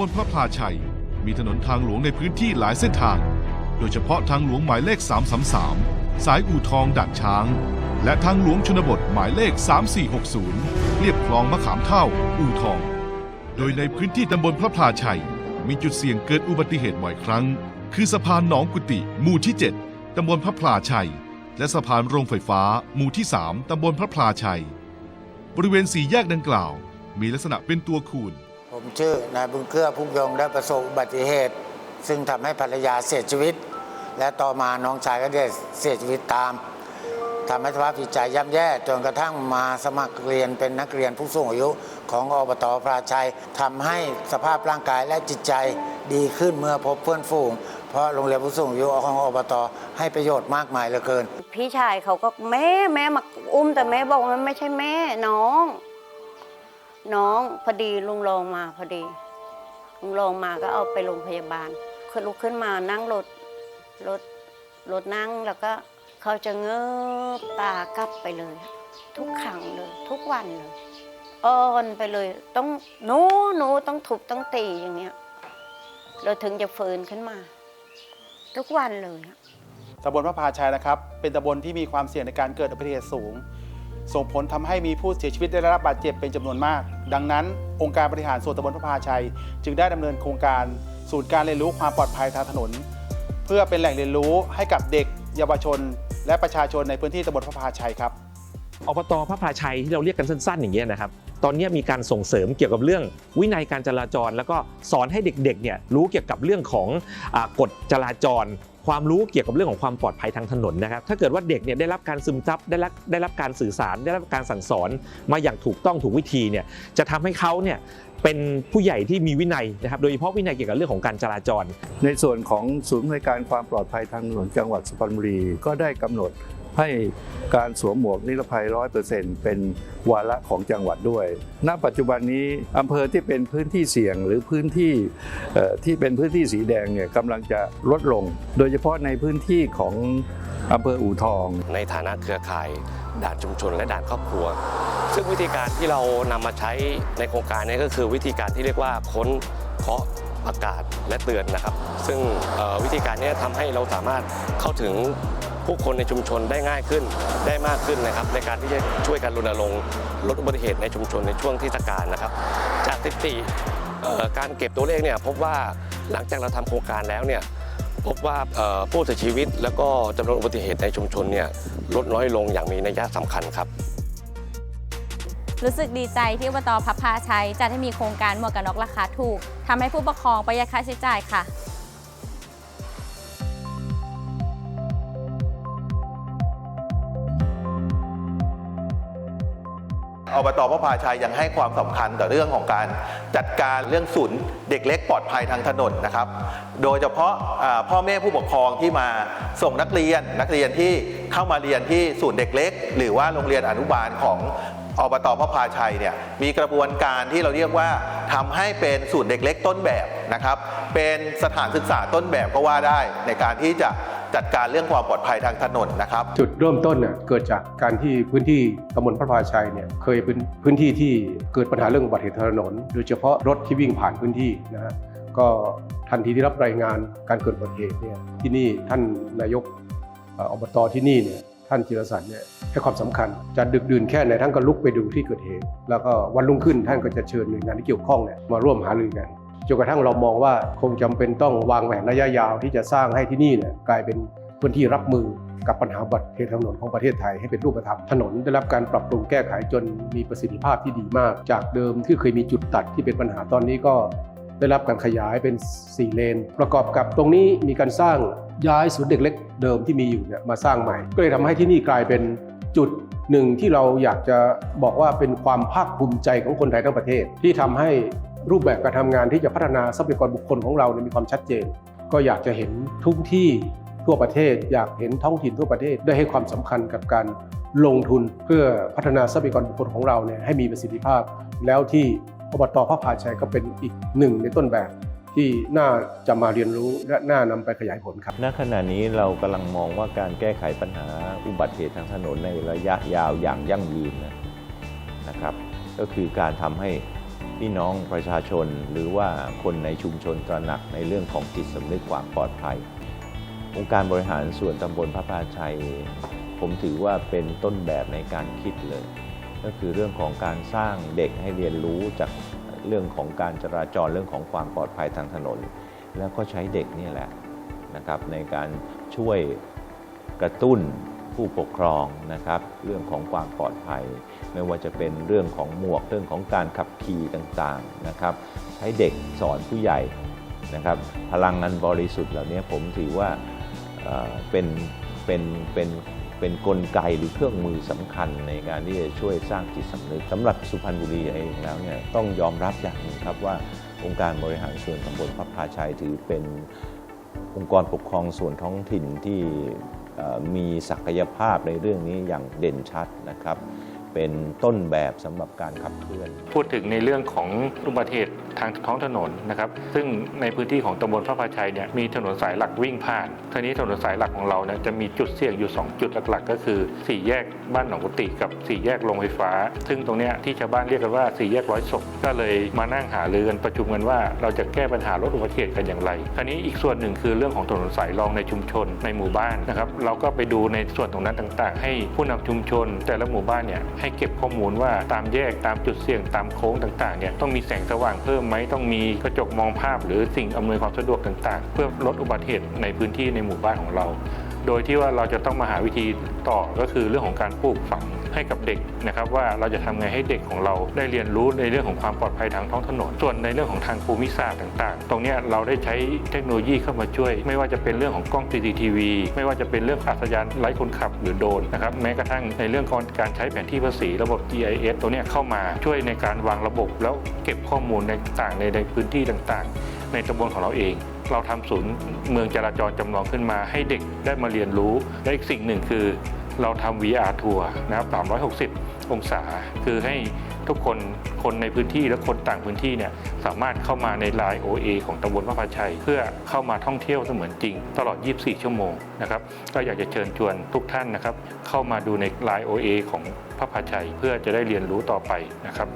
บลพระพลาชัย มีถนนทางหลวงในพื้นที่หลายเส้นทาง โดยเฉพาะทางหลวงหมายเลข 333 สายอู่ทองด่านช้าง และทางหลวงชนบทหมายเลข 3460 เรียบคลองมะขามเท่า อู่ทอง โดยในพื้นที่ตำบลพระพลาชัย มีจุดเสี่ยงเกิดอุบัติเหตุบ่อยครั้ง คือสะพานหนองกุฏิหมู่ที่ 7ตำบลพระพลาชัย และสะพานโรงไฟฟ้า หมู่ที่ 3ตำบลพระพลาชัย บริเวณสี่แยกดังกล่าว มีลักษณะเป็นตัวคูณ ผมชื่อนายบุญเกื้อพุ่มยงได้ประสบอุบัติเหตุ ซึ่งทำให้ภรรยาเสียชีวิต และต่อมาน้องชายก็ได้เสียชีวิตตามทำให้สภาพจิตใจย่ำแย่จนกระทั่งมาสมัครเรียนเป็นนักเรียนผู้สูงอายุของอบตพระชัยทำให้สภาพร่างกายและจิตใจดีขึ้นเมื่อพบเพื่อนฝูง เพราะโรงเรียนผู้สูงอายุของอบตให้ประโยชน์มากมายเหลือเกิน พี่ชายเขาก็แม่แม่มาอุ้มแต่แม่บอกว่ามันไม่ใช่แม่น้อง น้องพอดีลุงรองมาพอดี ลุงรองมาก็เอาไปโรงพยาบาลคือลุกขึ้นมานั่งรถรถรถนั่งแล้วก็เขาจะเงือบตากลับไปเลย ทุกครั้งเลย ทุกวันเลยอ่อนไปเลย ต้องหนูหนูต้องทุบต้องตีอย่างเงี้ย เราถึงจะฟื้นขึ้นมา ทุกวันเลยอะตำบลพระพาชัยนะครับ เป็นตำบลที่มีความเสี่ยงในการเกิดอุบัติเหตุสูง ส่งผลทำให้มีผู้เสียชีวิตได้รับบาดเจ็บเป็นจำนวนมาก ดังนั้น องค์การบริหารส่วนตำบลพระพาชัย จึงได้ดำเนินโครงการศูนย์การเรียนรู้ความปลอดภัยทางถนน เพื่อเป็นแหล่งเรียนรู้ให้กับเด็ก เยาวชน และประชาชนในพื้นที่ตำบลพระพาชัยครับ อบตพระพลาชัยที่เราเรียกกันสั้นๆ อย่างเงี้ยนะครับ ตอนนี้มีการส่งเสริมเกี่ยวกับเรื่องวินัยการจราจร แล้วก็สอนให้เด็กๆเนี่ยรู้เกี่ยวกับเรื่องของอกฎจราจร ความรู้เกี่ยวกับเรื่องของความปลอดภัยทางถนนนะครับ ถ้าเกิดว่าเด็กเนี่ยได้รับการซึมซับได้รับได้รับการสื่อสาร ได้รับการสั่งสอนมาอย่างถูกต้องถูกวิธีเนี่ยจะทำให้เขาเนี่ยเป็นผู้ใหญ่ที่มีวินัยนะครับ โดยเฉพาะวินัยเกี่ยวกับเรื่องของการจราจร ในส่วนของศูนย์บริการความปลอดภัยทางถนนจังหวัดสุพรรณบุรีก็ได้กำหนด ให้การสวมหมวกนิรภัย 100%เป็นวาระของจังหวัดด้วย ณ ปัจจุบันนี้อำเภอที่เป็นพื้นที่เสี่ยงหรือพื้นที่ที่เป็นพื้นที่สีแดงเนี่ยกำลังจะลดลง โดยเฉพาะในพื้นที่ของอำเภออู่ทอง ในฐานะเครือข่ายด่านชุมชนและด่านครอบครัว ซึ่งวิธีการที่เรานำมาใช้ในโครงการนี้ก็คือวิธีการที่เรียกว่าค้นเคาะประกาศและเตือนนะครับ ซึ่งวิธีการนี้ทำให้เราสามารถเข้าถึง ผู้คนในชุมชนได้ง่ายขึ้นได้มากขึ้นนะครับ ในการที่จะช่วยกันรณรงค์ลดอุบัติเหตุในชุมชนในช่วงเทศกาลนะครับ จากสถิติการเก็บตัวเลขเนี่ยพบว่าหลังจากเราทำโครงการแล้วเนี่ยพบว่าผู้เสียชีวิต แล้วก็จำนวนอุบัติเหตุในชุมชนเนี่ยลดน้อยลงอย่างมีนัยยะสำคัญครับ รู้สึกดีใจที่อบตพับพาชัยจัดให้มีโครงการหมวกกันน็อกราคาถูกทำให้ผู้ปกครองประหยัดค่าใช้จ่ายค่ะ อบตพระพาชัยยังให้ความสำคัญต่อเรื่องของการจัดการเรื่องศูนย์เด็กเล็กปลอดภัยทางถนนนะครับ โดยเฉพาะพ่อแม่ผู้ปกครองที่มาส่งนักเรียน นักเรียนที่เข้ามาเรียนที่ศูนย์เด็กเล็ก หรือว่าโรงเรียนอนุบาลของอบตพระพาชัยเนี่ยมีกระบวนการที่เราเรียกว่าทำให้เป็นศูนย์เด็กเล็กต้นแบบนะครับ เป็นสถานศึกษาต้นแบบก็ว่าได้ในการที่จะ จัดการเรื่องความปลอดภัยทางถนนนะครับ จุดเริ่มต้นเนี่ยเกิดจากการที่พื้นที่ตำบลพระพาชัยเนี่ยเคยเป็นพื้นที่ที่เกิดปัญหาเรื่องอุบัติเหตุถนน โดยเฉพาะรถที่วิ่งผ่านพื้นที่นะฮะก็ทันทีที่รับรายงานการเกิดอุบัติเหตุเนี่ยที่นี่ท่านนายกเอ่ออบตที่นี่เนี่ยท่านจิรสันเนี่ยให้ความสำคัญจะดึกดื่นแค่ไหนท่านก็ลุกไปดูที่เกิดเหตุ แล้วก็วันรุ่งขึ้นท่านก็จะเชิญหน่วยงานที่เกี่ยวข้องเนี่ยมาร่วมหารือกัน จนกระทั่งเรามองว่าคงจำเป็นต้องวางแผนระยะยาวที่จะสร้างให้ที่นี่เนี่ยกลายเป็นพื้นที่รับมือกับปัญหาบัติเหตุทถนนของประเทศไทยให้เป็นรูปธรรมถนนได้รับการปรับปรุงแก้ไขจนมีประสิทธิภาพที่ดีมาก จากเดิมที่เคยมีจุดตัดที่เป็นปัญหาตอนนี้ก็ได้รับการขยายเป็น 4 เลน ประกอบกับตรงนี้มีการสร้างย้ายศูนย์เด็กเล็กเดิมที่มีอยู่เนี่ยมาสร้างใหม่ ก็เลยทำให้ที่นี่กลายเป็นจุดหนึ่งที่เราอยากจะบอกว่าเป็นความภาคภูมิใจของคนไทยทั้งประเทศ ที่ทำให้ รูปแบบการทำงานที่จะพัฒนาทรัพยากรบุคคลของเราเนี่ยมีความชัดเจน ก็อยากจะเห็นทุกที่ทั่วประเทศ อยากเห็นท้องถิ่นทั่วประเทศได้ให้ความสำคัญกับการลงทุนเพื่อพัฒนาทรัพยากรบุคคลของเราเนี่ยให้มีประสิทธิภาพ แล้วที่อบตพระพาชัยก็เป็นอีกหนึ่งในต้นแบบที่น่าจะมาเรียนรู้และน่านำไปขยายผลครับ ณ ขณะนี้เรากำลังมองว่าการแก้ไขปัญหาอุบัติเหตุทางถนนในระยะยาวอย่างยั่งยืนนะนะครับ ก็คือการทำให้ พี่น้องประชาชน หรือว่าคนในชุมชนตระหนักในเรื่องของจิตสำนึกความปลอดภัย องค์การบริหารส่วนตำบลพระพาชัย ผมถือว่าเป็นต้นแบบในการคิดเลย ก็คือเรื่องของการสร้างเด็กให้เรียนรู้จากเรื่องของการจราจรเรื่องของความปลอดภัยทางถนน แล้วก็ใช้เด็กนี่แหละนะครับในการช่วยกระตุ้น ผู้ปกครองนะครับ เรื่องของความปลอดภัย ไม่ว่าจะเป็นเรื่องของหมวกเรื่องของการขับขี่ต่างๆนะครับ ให้เด็กสอนผู้ใหญ่นะครับ พลังงานบริสุทธิ์เหล่านี้ผมถือว่าเป็นเป็นเป็นเป็นนกลไกหรือเครื่องมือสำคัญในการที่จะช่วยสร้างจิตสำนึกสำหรับสุพรรณบุรีเองแล้วเนี่ยต้องยอมรับอย่างหนึ่งครับว่าองค์การบริหารส่วนตำบลพระพาชัยถือเป็นองค์กรปกครองส่วนท้องถิ่นที่ มีศักยภาพในเรื่องนี้อย่างเด่นชัดนะครับ เป็นต้นแบบสำหรับการขับเคลื่อน พูดถึงในเรื่องของอุบัติเหตุทางท้องถนนนะครับ ซึ่งในพื้นที่ของตำบลพระพาชัยเนี่ยมีถนนสายหลักวิ่งผ่านทีนี้ถนนสายหลักของเราเนี่ยจะมีจุดเสี่ยงอยู่ 2 จุดหลักๆ ก็คือสี่แยกบ้านหนองกุฏิกับสี่แยกโรงไฟฟ้า ซึ่งตรงเนี้ยที่ชาวบ้านเรียกกันว่าสี่แยกร้อยศพก็เลยมานั่งหารือกันประชุมกันว่าเราจะแก้ปัญหาลดอุบัติเหตุกันอย่างไรคราวนี้อีกส่วนหนึ่งคือเรื่องของถนนสายรองในชุมชนในหมู่บ้านนะครับเราก็ไปดูในส่วนตรงนั้นต่าง ๆ ให้ผู้นำชุมชนแต่ละหมู่บ้านเนี่ยให้เก็บข้อมูลว่าตามแยกตามจุดเสี่ยงตามโค้งต่างๆเนี่ยต้องมีแสงสว่างเพิ่มไหมต้องมีกระจกมองภาพ หรือสิ่งอำนวยความสะดวกต่าง ๆ เพื่อลดอุบัติเหตุในพื้นที่ในหมู่บ้านของเรา โดยที่ว่าเราจะต้องมาหาวิธีต่อก็คือเรื่องของการปลูกฝังให้กับเด็กนะครับว่าเราจะทำไงให้เด็กของเราได้เรียนรู้ในเรื่องของความปลอดภัยทางท้องถนนส่วนในเรื่องของทางภูมิศาสตร์ต่าง ๆ ตรงนี้เราได้ใช้เทคโนโลยีเข้ามาช่วย ไม่ว่าจะเป็นเรื่องของกล้อง CCTV ไม่ว่าจะเป็นเรื่องอัศยานไร้คนขับหรือโดรนนะครับแม้กระทั่งในเรื่องของการใช้แผนที่ภาษีระบบ GIS ตัวนี้เข้ามาช่วยในการวางระบบ แล้วเก็บข้อมูลต่างๆในในพื้นที่ต่าง ๆ ในตำบลของเราเอง เราทำศูนย์เมืองจราจรจำลองขึ้นมา ให้เด็กได้มาเรียนรู้ และอีกสิ่งหนึ่งคือเราทำ VR ทัวร์นะครับ360 องศา คือให้ทุกคน คนในพื้นที่และคนต่างพื้นที่เนี่ยสามารถเข้ามาในไลน์ OA ของตำบลพระพาชัย เพื่อเข้ามาท่องเที่ยวเสมือนจริง ตลอด 24 ชั่วโมงนะครับก็อยากจะเชิญชวนทุกท่านนะครับ เข้ามาดูในไลน์ OA ของพระพาชัย เพื่อจะได้เรียนรู้ต่อไปนะครับ